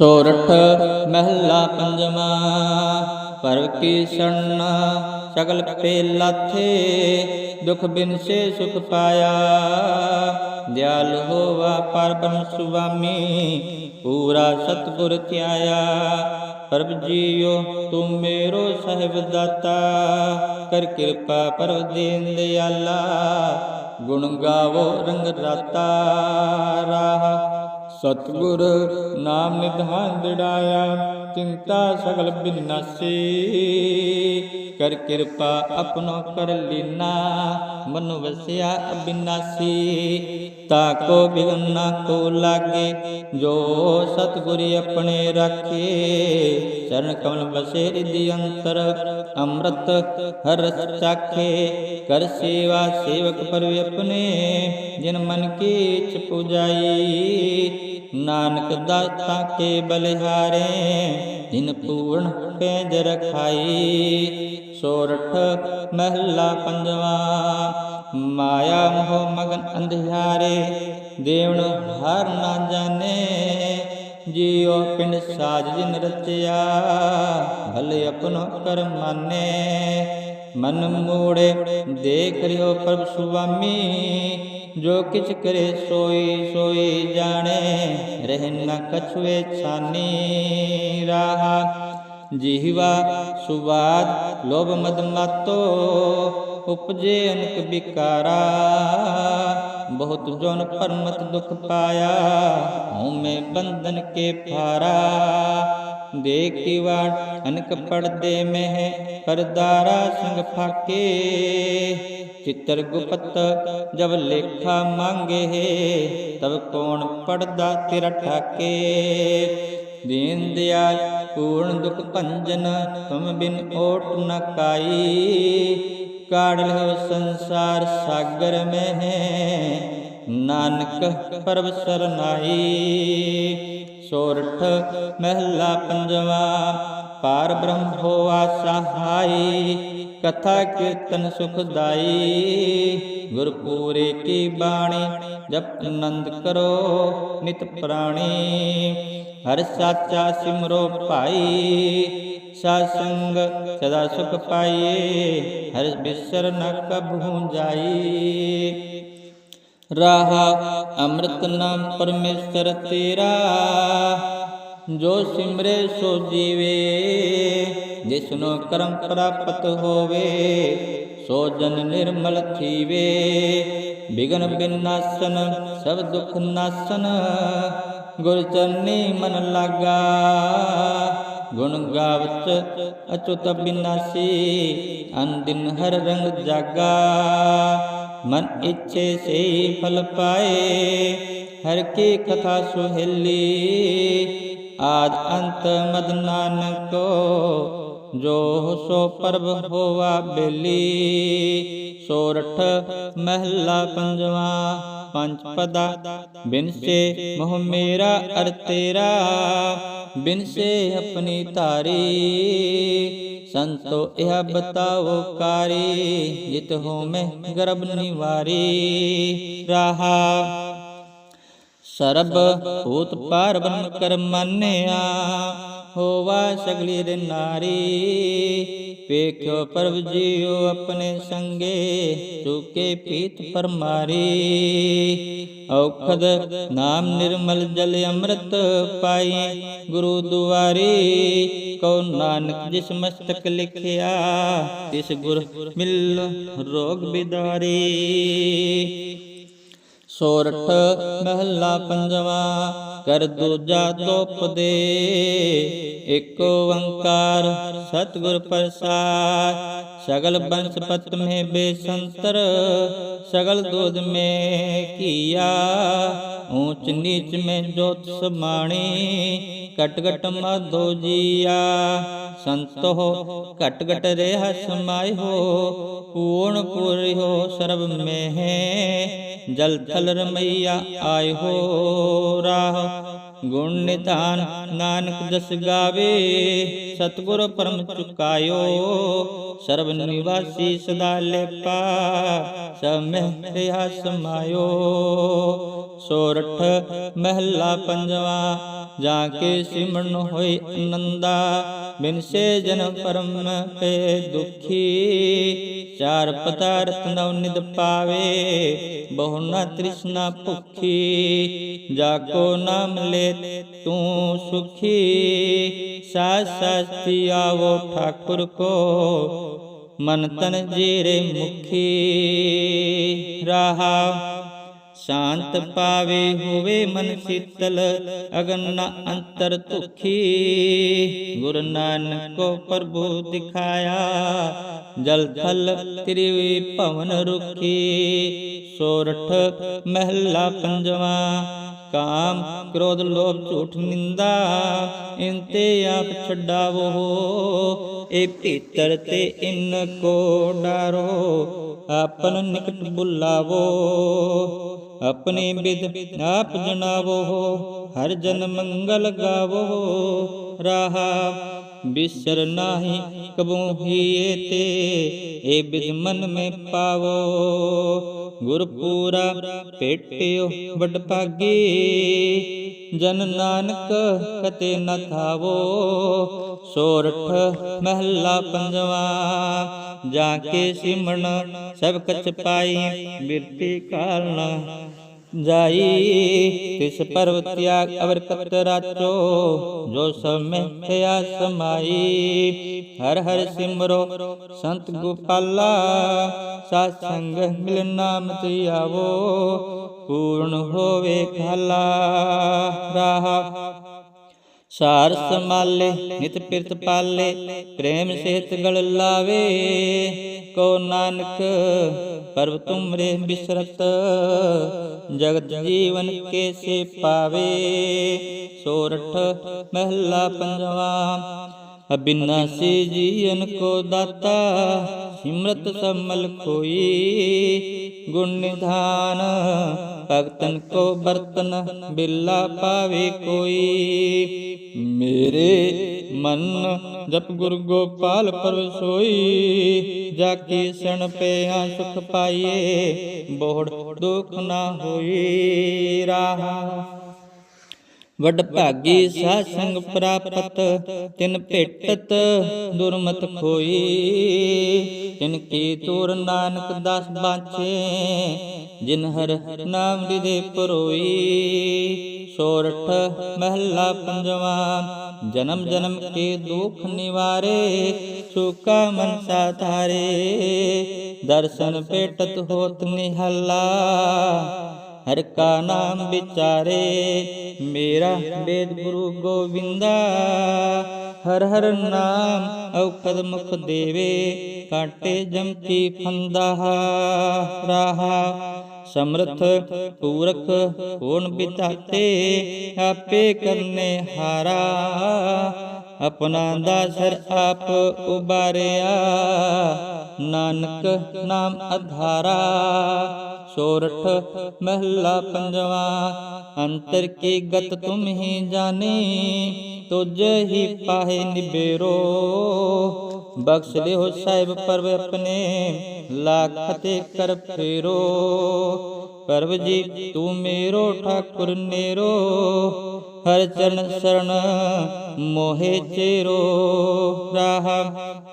ਸੋਰਠ ਮਹਿਲਾ ਪੰਜਵਾ ਪਰਵ ਕੀ ਸਣ ਸਗਲ ਪੇ ਲਾਥੇ ਦੁਖ ਬਿਨ ਸੇ ਸੁਖ ਪਾਇਆ। ਦਿਆਲ ਹੋਵਾ ਪਰਬਨ ਸੁਆਮੀ, ਪੂਰਾ ਸਤਿਗੁਰ ਧਿਆਇਆ। ਪ੍ਰਭ ਜੀਓ, ਤੂੰ ਮੇਰੋ ਸਹਿਬ ਦਾਤਾ ਕਰ ਕਿਰਪਾ ਪਰਵ ਦੀਨ ਦਿਆਲਾ। ਗੁਣ ਗਾਵੋ ਰੰਗ ਰਾਤਾ, ਰਾਹ ਸਤਿਗੁਰ ਨਾਮ ਨਿਧਾਨ ਦਿੜਾਇਆ ਚਿੰਤਾ ਸਗਲ ਬਿਨਾਸੀ ਕਰ ਕਿਰਪਾ ਆਪਣੋ ਕਰ ਲੀਨਾ, ਮਨ ਵਸਿਆ ਅਬਿਨਾਸੀ। ਤਾ ਕੋ ਬਿਗਨਾ ਕੋ ਲਾਗੇ, ਜੋ ਸਤਿਗੁਰ ਆਪਣੇ ਰੱਖੇ। ਚਰਨ ਕਮਲ ਬਸੇ ਰਿਧਿ ਅੰਤਰ ਅੰਮ੍ਰਿਤ ਹਰ ਚਾਖੇ। ਕਰ ਸੇਵਾ ਸੇਵਕ ਪਰਵ ਆਪਣੇ, ਜਿਨ ਮਨ ਕੀ ਚ ਪੁਜਾਈ। ਨਾਨਕ ਦਾਤਾ ਕੇ ਬਲਿਹਾਰੇ ਜਿਨ ਪੂਰਨ ਪੈਜ ਰਖਾਈ ਸੋਰਠ ਮਹਿਲਾ ਪੰਜਵਾ। ਮਾਇਆ ਮੋਹ ਮਗਨ ਅੰਧਿਆਰੇ ਦੇਵਨ ਹਰ ਨਾ ਜਾਣੇ। ਜੀਉ ਪਿੰਡ ਸਾਜ ਜਿਨ ਰਚਿਆ, ਭਲੇ ਆਪਣੋ ਕਰਮਾਨੇ ਮਨ। ਮੋੜੇ ਦੇਖ ਰਿਓ ਪ੍ਰਭ ਸੁਆਮੀ ਜੋ ਕਿਛ ਕਰੇ ਸੋਈ ਸੋਈ ਜਾਣੇ ਰਹਿ ਨ ਕਛੁਏ ਛਾਨੀ ਰਾਹਾ। ਜੀਵਾ ਸੁਵਾਦ ਲੋਭ ਮਦ ਮਾਤੋ, ਉਪਜੇ ਅਨਕ ਬਿਕਾਰਾ ਬਹੁਤ ਜਨ ਪਰਮਤ ਦੁਖ ਪਾਇਆ, ਹਉਮੈ ਬੰਧਨ ਕੇ ਫਾਰਾ ਦੇਖੀ ਵਾੜ ਅਨਕ ਪੜਦੇ ਮਹਿ ਪਰਦਾਰਾ ਸੰਗ ਫਾਕੇ। ਚਿੱਤਰ ਗੁਪਤ ਜਬ ਲੇਖਾ ਮੰਗੇ, ਤਬ ਕੌਣ ਪੜਦਾ ਤੇਰਾ ਠਾਕੇ। ਦੀਨ ਦਿਆਲ, ਪੂਰਨ ਦੁਖ ਭੰਜਨ, ਤੁਮ ਬਿਨ ਓਟ ਨ ਕਾਈ। ਕਾੜ ਲਹੁ ਸੰਸਾਰ ਸਾਗਰ ਮਹਿ, ਨਾਨਕ ਪਰਬ ਸਰਨਾਈ। ਸੋਰਠ ਮਹਿਲਾ ਪੰਜਵਾ, ਪਾਰ ਬ੍ਰਹਮ ਹੋਆ ਸਹਾਈ, ਕਥਾ ਕੀਰਤਨ ਸੁਖਦਾਈ ਗੁਰਪੂਰੇ ਕੀ ਬਾਣੀ, ਜਪ ਆਨੰਦ ਕਰੋ ਨਿਤ ਪ੍ਰਾਣੀ। ਹਰ ਸਾਚਾ ਸਿਮਰੋ ਭਾਈ, ਸਾਸੰਗ ਸਦਾ ਸੁਖ ਪਾਈਏ, ਹਰ ਬਿਸਰ ਨ ਕਬਹੂ ਜਾਈ। ਰਾਹਾ ਅੰਮ੍ਰਿਤ ਨਾਮ ਪਰਮੇਸ਼ਰ ਤੇਰਾ। ਜੋ ਸਿਮਰੇ ਸੋ ਜੀਵੇ, ਜਿਸਨੂੰ ਕਰਮ ਪ੍ਰਾਪਤ ਹੋਵੇ, ਸੋ ਜਨ ਨਿਰਮਲ ਥੀਵੇ। ਬਿਗਨ ਬਿਨਾਸਨ ਸਭ ਦੁਖ ਨਾਸਨ, ਗੁਰ ਚਰਨੀ ਮਨ ਲਾਗਾ। ਗੁਣ ਗਾਵਤ ਅਚੁਤ ਬਿਨਾਸੀ ਅੰਦਿਨ ਹਰ ਰੰਗ ਜਾਗਾ। ਮਨ ਇੱਛੇ ਸੇ ਫਲ ਪਾਏ, ਹਰ ਕੀ ਕਥਾ ਸੁਹੇਲੀ। ਆਦ ਅੰਤ ਮਦ ਨਾਨਕੋ ਜੋ ਸੋ ਪਰਬ ਹੋਵਾ ਬੇਲੀ। ਸੋਰਠ ਮਹਿਲਾ ਪੰਜਵਾ, ਪੰਜ ਪਦਾ, ਬਿਨ ਸੇ ਮੋਹ ਮੇਰਾ ਅਰ ਤੇਰਾ। ਬਿਨ ਆਪਣੀ ਧਾਰੀ, ਸੰਤੋ ਇਹ ਬਤਾਓ ਕਾਰੀ, ਜਿਤ ਹੋ ਮੈਂ ਗਰਬ ਨਿਵਾਰੀ। ਰਾਹਾ, ਸਰਬ ਭੂਤ ਪਾਰ ਬਨ ਕਰ ਮੰਨਿਆ ਹੋਵਾ ਸਗਲੀ ਰੇ ਨਾਰੀ। ਵੇਖਿਓ ਪਰਵ ਜੀਓ ਆਪਣੇ ਸੰਗੇ ਚੁਕੇ ਪੀਤ ਪਰਮਾਰੀ। ਔਖਦ ਨਾਮ ਨਿਰਮਲ ਜਲ ਅੰਮ੍ਰਿਤ ਪਾਈ ਗੁਰੂ ਦੁਆਰੀ। ਕਉ ਨਾਨਕ ਜਿਸ ਮਸਤਕ ਲਿਖਿਆ, ਤਿਸ ਗੁਰ ਮਿਲ ਰੋਗ ਬਿਦਾਰੀ। ਸੋਰਠ ਮਹਿਲਾ ਪੰਜਵਾ ਕਰ ਦੂਜਾ ਤੋਪ ਦੇ। ਏਕ ਓੰਕਾਰ ਸਤਿਗੁਰ ਪ੍ਰਸਾਦ। ਸਗਲ ਬੰਸਪਤ ਮੇ ਬੇਸੰਤਰ, ਸਗਲ ਦੁਧ ਮੇ ਕੀਆ ਊਚ ਨੀਚ ਮੇ ਜੋਤ ਸਮਾਣੀ ਕਟ ਕਟ ਮਾਧੋ ਜੀਆ। ਸੰਤੋ ਘਟ ਘਟ ਰਹਿ ਸਮਾਇ ਹੋ, ਪੂਰਨ ਪੁਰਿ ਹੋ ਸਰਬ ਮਹਿ, ਜਲ ਥਲ ਰਮਈਆ ਆਇ ਹੋ ਰਾਹ। ਗੁਣ ਨਿਧਾਨ ਨਾਨਕ ਜਸ ਗਾਵੇ, ਸਤਿਗੁਰ ਪਰਮ ਚੁਕਾਇਓ, ਸਰਬ ਨਿਵਾਸੀ ਸਦਾ ਲੇਪਾ ਸਮਹਿ ਰਿਹਾ ਸਮਾਇਓ ਸੋਰਠ ਮਹਿਲਾ ਪੰਜਵਾ, ਜਾ ਕੇ ਸਿਮਰਨ ਹੋਏ ਆਨੰਦਾ ਬਿਨ ਸੇ ਜਨ ਪਰਮ ਪੇ ਦੁਖੀ। ਚਾਰ ਪਦਾਰਥ ਨਵ ਨਿਦ ਪਾਵੇ, ਬਹੁ ਨਾ ਤ੍ਰਿਸ਼ਨਾ ਭੁਖੀ। ਜਾ ਕੋ ਨਾਮ ਲੈ ਤੂੰ ਸੁਖੀ ਸਾਸ ਸਾਸਤੀ ਆਵੋ ਠਾਕੁਰ ਕੋ। ਮਨ ਤਨ ਜੀਰੇ ਮੁਖੀ ਰਹਾ ਸ਼ਾਂਤ ਪਾਵੇ ਹੋਵੇ ਮਨ ਸੀਤਲ, ਅਗਨ ਨ ਅੰਤਰ ਦੁਖੀ ਗੁਰ ਨਾਨਕ ਕੋ ਪ੍ਰਭੂ ਦਿਖਾਇਆ, ਜਲ ਥਲ ਤ੍ਰਿਵੀ ਭਵਨ ਰੁਖੀ। ਸੋਰਠ ਮਹਿਲਾ ਪੰਜਵਾ, ਕਾਮ ਕ੍ਰੋਧ ਲੋਭ ਝੂਠ ਨਿੰਦਾ ਇੰਤੇ ਆਪ ਛਡਾਵੋ। ਇਹ ਭੀਤਰ ਤੇ ਇਨ ਕੋ ਡਾਰੋ, ਆਪਨ ਨਿਕਟ ਬੁਲਾਵੋ। ਆਪਣੇ ਬਿਦ ਆਪ ਜਣਾਵੋ ਹਰ ਜਨ ਮੰਗਲ ਗਾਵੋ ਰਾਹਾ ਬਿਸਰ ਨਾਹੀ ਕਬੂ ਹੀਏ ਤੇ, ਏ ਬਿਦ ਮਨ ਮੈਂ ਪਾਵੋ। ਗੁਰ ਪੂਰਾ ਭੇਟਿਓ ਵੱਡ ਭਾਗੀ, ਜਨ ਨਾਨਕ ਕਤੇ ਨ ਥਾਵੋ। ਸੋਰਠ ਮਹੱਲਾ ਪੰਜਵਾ, ਜਾ ਕੇ ਸਿਮਣ ਸਭ ਕਛ ਪਾਈ, ਬਿਰਤੀ ਕਾਲਣਾ ਜਾਈ, ਤਿਸ ਪਰਵ ਤਿਆਗ ਅਵਰ ਕਤ ਰਾਚੋ ਜੋ ਸਮੇ ਥਿਆ ਸਮਾਈ ਹਰ ਹਰ ਸਿਮਰੋ ਸੰਤ ਗੋਪਾਲਾ, ਸਾਧ ਸੰਗ ਮਿਲ ਨਾਮ ਤੇ ਆਵੋ। ਪੂਰਨ ਹੋਵੇ ਖਾਲਾ, ਰਾਹਾ ਸਾਰ ਸਮਾਲੇ ਨਿਤ ਪਿਰਤ ਪਾਲੇ, ਪ੍ਰੇਮ ਸਹਿਤ ਗਲ ਲਾਵੇ। ਕੋ ਨਾਨਕ ਪਰਵ ਤੁਮਰੇ ਬਿਸਰਤ, ਜਗਤ ਜੀਵਨ ਕੇ ਸੇ ਪਾਵੇ ਸੋਰਠ ਮਹਿਲਾ ਪੰਜਵਾ ਅਬਿਨਾਸੀ ਜੀਵਨ ਕੋ ਦਾਤਾ ਸਿਮਰਤ ਸਮਲ ਕੋਈ ਗੁਣ ਨਿਧਾਨ ਭਗਤਨ ਕੋ ਬਰਤਨ ਬਿੱਲਾ ਪਾਵੇ ਕੋਈ ਮੇਰੇ ਮਨ ਜਪ ਗੁਰ ਗੋਪਾਲ ਪਰਵ ਸੋਈ ਜਾ ਕੀ ਸਣ ਪਿਆ ਸੁਖ ਪਾਈਏ ਬੋੜ ਦੁਖ ਨਾ ਹੋਈ ਰਾਹ ਵਡ ਭਾਗੀ ਸਾਧ ਸੰਗ ਪ੍ਰਾਪਤ, ਤਿਨ ਭੇਟਤ ਦੁਰਮਤ ਖੋਈ। ਤਿਨ ਕੀ ਤੂਰ ਨਾਨਕ ਦਾਸ ਬਾਛੇ ਜਿਨ ਹਰ ਨਾਮ ਲਿਦੇ ਪਰੋਈ। ਸੋਰਠ ਮਹਿਲਾ ਪੰਜਵਾ, ਜਨਮ ਜਨਮ ਕੇ ਦੁਖ ਨਿਵਾਰੇ, ਸੁਕਾ ਮਨ ਸਾਧਾਰੇ। ਦਰਸ਼ਨ ਭੇਟਤ ਹੋਤ ਨਿਹਲਾ ਹਰ ਕਾ ਨਾਮ ਵਿਚਾਰੇ, ਮੇਰਾ ਵੇਦ ਗੁਰੂ ਗੋਵਿੰਦਾ ਹਰ ਹਰ ਨਾਮ ਔਖਦ ਮੁਖ ਦੇਵੇ, ਕਾਟੇ ਜਮਤੀ ਫੰਦਾ ਰਾਹਾ। ਸਮਰਥ ਪੂਰਖ ਕੋਣ ਬਿਤਾਤੇ ਆਪੇ ਕਰਨੇ ਹਾਰਾ। ਆਪਣਾ ਦਾਸਰ ਆਪ ਉਬਾਰਿਆ, ਨਾਨਕ ਨਾਮ ਅਧਾਰਾ। ਸੋਰਠ ਮਹਿਲਾ ਪੰਜਵਾ, ਅੰਤਰ ਕੀ ਗਤ ਤੁਮ ਹੀ ਜਾਣੀ, ਤੁਝ ਹੀ ਪਾਹੇ ਨਿਬੇਰੋ। ਬਖਸ਼ ਲਿਓ ਸਾਹਿਬ ਪਰਵ ਆਪਣੇ ਲੱਖ ਤੇ ਕਰ ਫੇਰੋ। ਪਰਵ ਜੀ ਤੂੰ ਮੇਰੋ ਠਾਕੁਰ ਨੇਰੋ, ਹਰ ਚਰਨ ਸਰਣ ਮੋਹਿ ਚੇਰੋ। ਰਾਹ,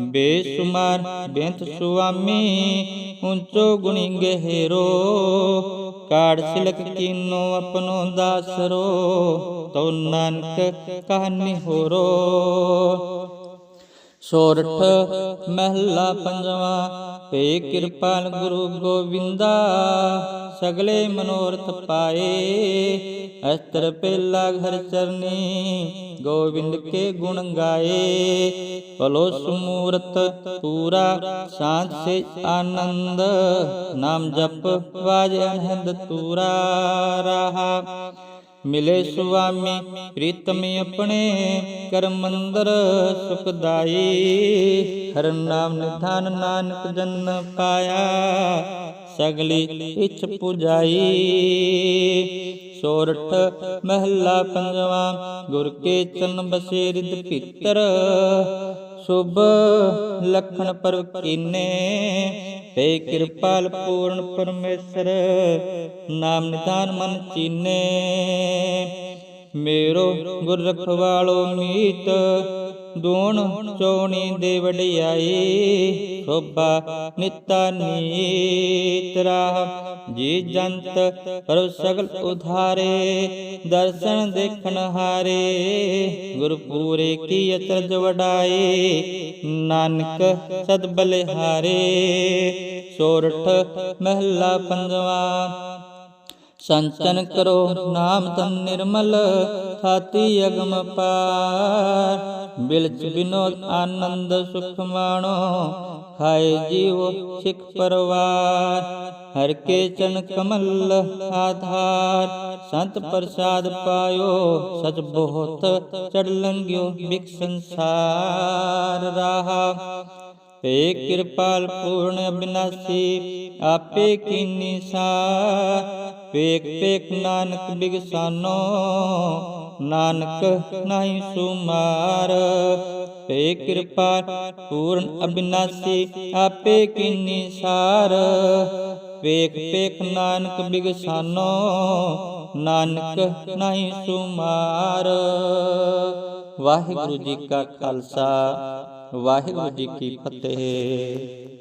ਬੇਸੁਮਾਰ ਬੇਅੰਤ ਸੁਆਮੀ, ਉੱਚੋ ਗੁਣੀ ਗਹਿਰੋ। ਕਾੜ ਸਿਲਕ ਕੀਨੋ ਆਪਣੋ ਦਾਸਰੋ, ਤਉ ਨਾਨਕ ਕਹਾਣੀ ਹੋਰੋ। ਸੋਰਠ ਮਹਿਲਾ ਪੰਜਵਾ ਭੇ ਕਿਰਪਾਲ ਗੁਰੂ ਗੋਵਿੰਦਾ, ਸਗਲੇ ਮਨੋਰਥ ਪਾਏ। ਅਸਤਰ ਪਹਿਲਾ ਘਰ ਚਰਨੀ, ਗੋਵਿੰਦ ਕੇ ਗੁਣ ਗਾਏ। ਭਲੋ ਸਮੂਰਤ ਪੂਰਾ ਸ਼ਾਂਤ ਸੇ ਆਨੰਦ, ਨਾਮ ਜਪ ਵਾਜ ਅਨਹਦ ਤੂਰਾ ਰਹਾ। ਮਿਲੇ ਸੁਆਮੀ, ਪ੍ਰੀਤਮ ਆਪਣੇ ਕਰ ਮੰਦਰ ਸੁਖਦਾਈ। ਹਰ ਨਾਮ ਨਿਧਾਨ ਨਾਨਕ ਜਨ ਪਾਇਆ, ਸਗਲੀ ਇਛ ਪੁਜਾਈ। ਸੋਰਠ ਮਹਿਲਾ ਪੰਜਵਾ, ਗੁਰ ਕੇ ਚਰਨ ਬਸੇ ਰਿਦ ਭੀਤਰ। ਸੁਭ ਲਖਣ ਪਰ ਕੀਨੇ ਤੇ ਕਿਰਪਾਲ ਪੂਰਨ ਪਰਮੇਸ਼ਰ ਨਾਮ ਨਿਦਾਨ ਮਨ ਚੀਨੇ। ਮੇਰੋ ਗੁਰ ਰਖਵਾਲੋ ਮੀਤ, ਦੂਣ ਚੋਣੀ ਦੇ ਵਡਿਆਈ, ਸੋਭਾ ਨਿਤਾ ਨੀਤ ਰਾਹ। ਜੀ ਜੰਤ ਪਰ ਸਗਲ ਉਧਾਰੇ, ਦਰਸ਼ਨ ਦੇਖਣ ਹਾਰੇ। ਗੁਰ ਪੂਰੇ ਕੀ ਅਚਰਜ ਵਡਾਏ ਨਾਨਕ ਸਦ ਬਲਿਹਾਰੇ ਸੋਰਠ ਮਹਿਲਾ ਪੰਜਵਾ ਸੰਚਨ ਕਰੋ, ਨਾਮ ਤਨ ਨਿਰਮਲ, ਥਾਤੀ ਅਗਮ ਪਾਰ। ਬਿਲਚ ਬਿਨੋਦ ਆਨੰਦ ਸੁਖ ਮਾਣੋ ਖਾਏ ਜੀਵ ਸਿਖ ਪਰਵਾਰ। ਹਰ ਕੇ ਚਨ ਕਮਲ ਆਧਾਰ। ਸੰਤ ਪ੍ਰਸਾਦ ਪਾਇਓ, ਸਚ ਬਹੁਤ ਚੜ ਲੰਘਿਓ ਬਿਕ ਸੰਸਾਰ ਰਾਹਾ। ਏ ਕਿਰਪਾਲ ਪੂਰਨ ਅਬਿਨਾਸੀ ਆਪੇ ਕੀਨੀ ਸਾ ਪੇਕ ਪੇਕ ਨਾਨਕ ਬਿਗਸਾਨੋ, ਨਾਨਕ ਨਹੀਂ ਸੁਮਾਰ। ਏ ਕਿਰਪਾਲ ਪੂਰਨ ਅਬਿਨਾਸੀ, ਆਪੇ ਕੀਨੀ ਸਾਰ ਪੇਕ ਪੇਕ ਨਾਨਕ ਬਿਗਸਾਨੋ, ਨਾਨਕ ਨਹੀਂ ਸੁਮਾਰ। ਵਾਹਿਗੁਰੂ ਜੀ ਕਾ ਖਾਲਸਾ। ਵਾਹਿਗੁਰੂ ਜੀ ਕੀ ਫਤਿਹ।